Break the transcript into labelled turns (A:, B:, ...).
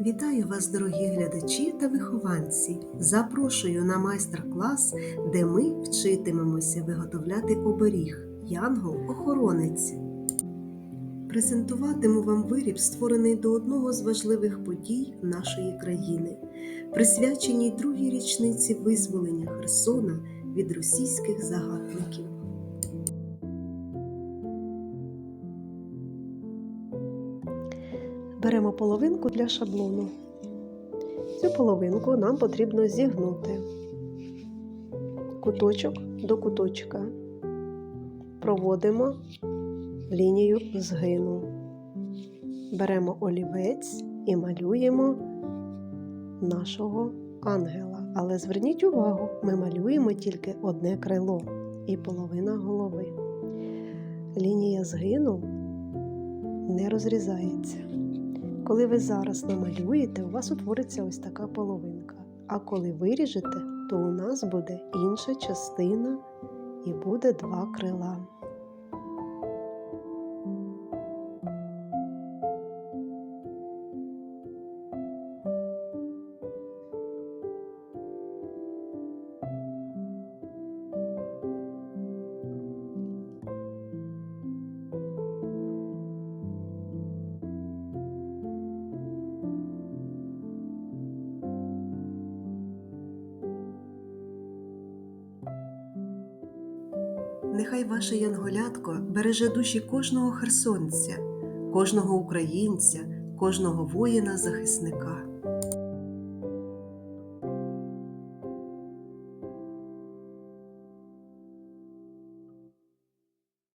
A: Вітаю вас, дорогі глядачі та вихованці! Запрошую на майстер-клас, де ми вчитимемося виготовляти оберіг Янгол-охоронець. Презентуватиму вам виріб, створений до одного з важливих подій нашої країни, присвяченій другій річниці визволення Херсона від російських загарбників. Беремо половинку для шаблону. Цю половинку нам потрібно зігнути куточок до куточка. Проводимо лінію згину. Беремо олівець і малюємо нашого ангела. Але зверніть увагу, ми малюємо тільки одне крило і половина голови. Лінія згину не розрізається. Коли ви зараз намалюєте, у вас утвориться ось така половинка. А коли виріжете, то у нас буде інша частина і буде два крила. Нехай ваше янголятко береже душі кожного херсонця, кожного українця, кожного воїна-захисника.